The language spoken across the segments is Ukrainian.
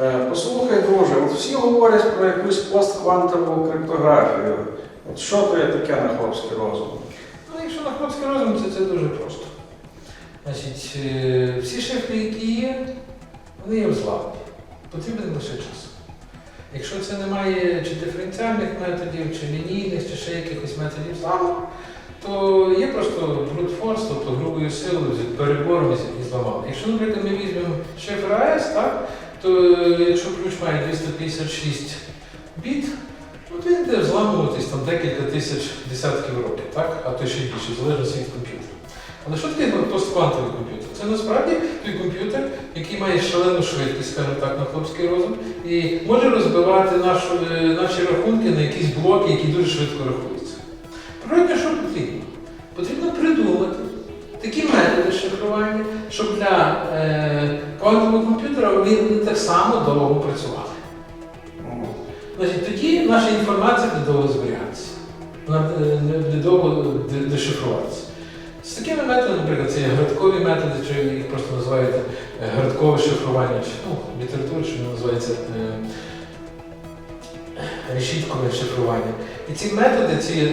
Е, Послухай, друже, от всі говорять про якусь постквантову криптографію. От що то є таке на хлопський розум? Ну, якщо на хлопський розум, це, це дуже просто. Значить, е, всі шифри, які є, вони є взламані. Потрібен лише час. Якщо це немає чи диференціальних методів, чи лінійних, чи ще якихось методів зламу, то є просто force, тобто грубою силою, перебором і зламали. Якщо, наприклад, ми візьмемо шифр АЕС, так, то якщо ключ має 256 біт, Ну, він буде взламуватись там декілька тисяч десятків років, так? а то ще більше, в залежності від комп'ютера. Але що таке постквантовий комп'ютер? Це насправді той комп'ютер, який має шалену швидкість, скажімо так, на хлопський розум, і може розбивати нашу, е, наші рахунки на якісь блоки, які дуже швидко рахуються. Природно, що потрібно? Потрібно придумати методи шифрування, щоб для е, квантового комп'ютера вони так само довго працювали. Значить, тоді наша інформація буде довго зберігатися. Вона е, буде довго дешифруватися. З такими методами, наприклад, це є градкові методи, чи їх просто називають е, градкове шифрування, чи ну, в літературі, що називається е, решіткове шифрування. І ці методи, ці, е,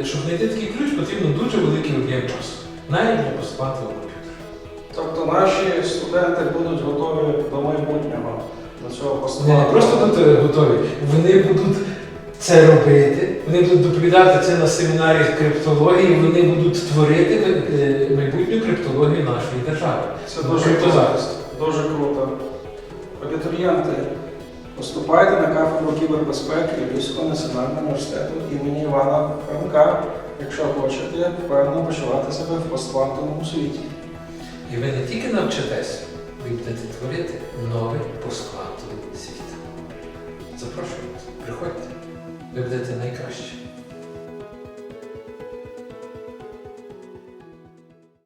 е, щоб знайти такий ключ, потрібно дуже великий об'єм часу, навіть для постквантового комп'ютера. Тобто наші студенти будуть готові до майбутнього, до цього Вони не просто будуть готові, вони будуть це робити, вони будуть доповідати це на семінарі криптології, вони будуть творити е, майбутню криптологію нашої держави. Це дуже круто. Дуже круто. Абітурієнти, поступайте на кафедру кібербезпеки Львівського національного університету імені Івана Франка, якщо хочете впевнено почувати себе в постквантовому світі. І ви не тільки навчитесь, ви будете творити новий постквантовий світ. Запрошую вас, приходьте, ви будете найкращі.